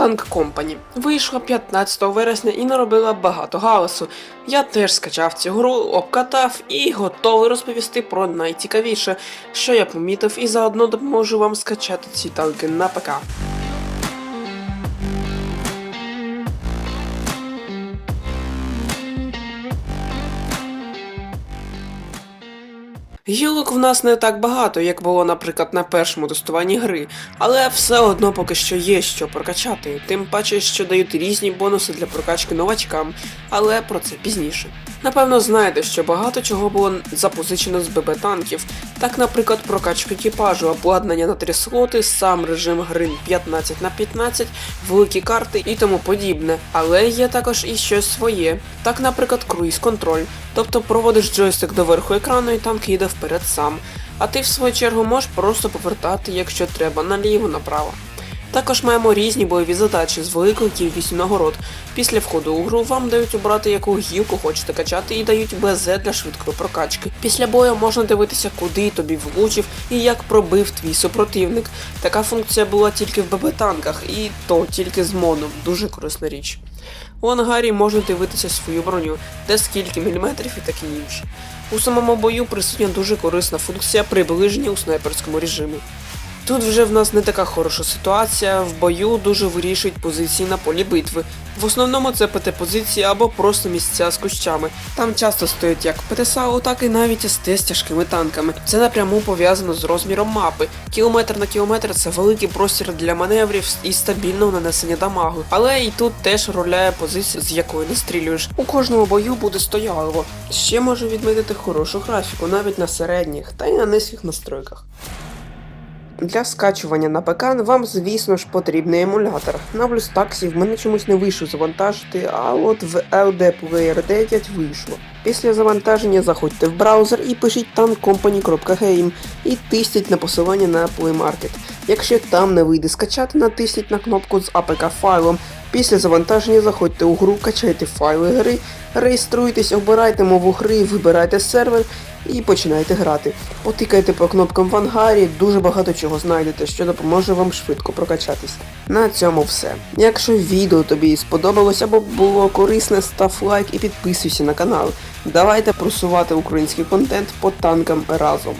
Tank Компані Вийшла 15 вересня і наробила багато галасу. Я теж скачав цю гру, обкатав і готовий розповісти про найцікавіше, що я помітив, і заодно допоможу вам скачати ці танки на ПК. Гілок в нас не так багато, як було, наприклад, на першому тестуванні гри, але все одно поки що є що прокачати, тим паче, що дають різні бонуси для прокачки новачкам, але про це пізніше. Напевно, знаєте, що багато чого було запозичено з ББ танків, так, наприклад, прокачка екіпажу, обладнання на 3 слоти, сам режим гри 15 на 15, великі карти і тому подібне. Але є також і щось своє, так, наприклад, круїз контроль. Тобто проводиш джойстик до верху екрану і танк їде вперед сам. А ти в свою чергу можеш просто повертати, якщо треба, наліво направо. Також маємо різні бойові задачі з великою кількістю нагород. Після входу у гру вам дають обрати, яку гілку хочете качати, і дають БЗ для швидкої прокачки. Після бою можна дивитися, куди тобі влучив і як пробив твій супротивник. Така функція була тільки в ББ-танках, і то тільки з моном. Дуже корисна річ. У ангарі можна дивитися свою броню, де скільки міліметрів і таке інше. У самому бою присутня дуже корисна функція приближення у снайперському режимі. Тут вже в нас не така хороша ситуація, в бою дуже вирішують позиції на полі битви. В основному це ПТ-позиції або просто місця з кущами. Там часто стоять як ПТСАУ, так і навіть СТ з тяжкими танками. Це напряму пов'язано з розміром мапи. Кілометр на кілометр це великий простір для маневрів і стабільного нанесення дамагу. Але і тут теж роляє позиція, з якої не стрілюєш. У кожному бою буде стоялово. Ще можу відмітити хорошу графіку, навіть на середніх та й на низьких настройках. Для скачування на ПК вам, звісно ж, потрібний емулятор. На BlueStacks в мене чомусь не вийшло завантажити, а от в LD Player 9 вийшло. Після завантаження заходьте в браузер і пишіть tankcompany.game і тисніть на посилання на Play Market. Якщо там не вийде скачати, натисніть на кнопку з APK файлом. Після завантаження заходьте у гру, качайте файли гри, реєструйтесь, обирайте мову гри, вибирайте сервер і починайте грати. Потикайте по кнопкам в ангарі, дуже багато чого знайдете, що допоможе вам швидко прокачатись. На цьому все. Якщо відео тобі сподобалось або було корисне, став лайк і підписуйся на канал. Давайте просувати український контент по танкам разом.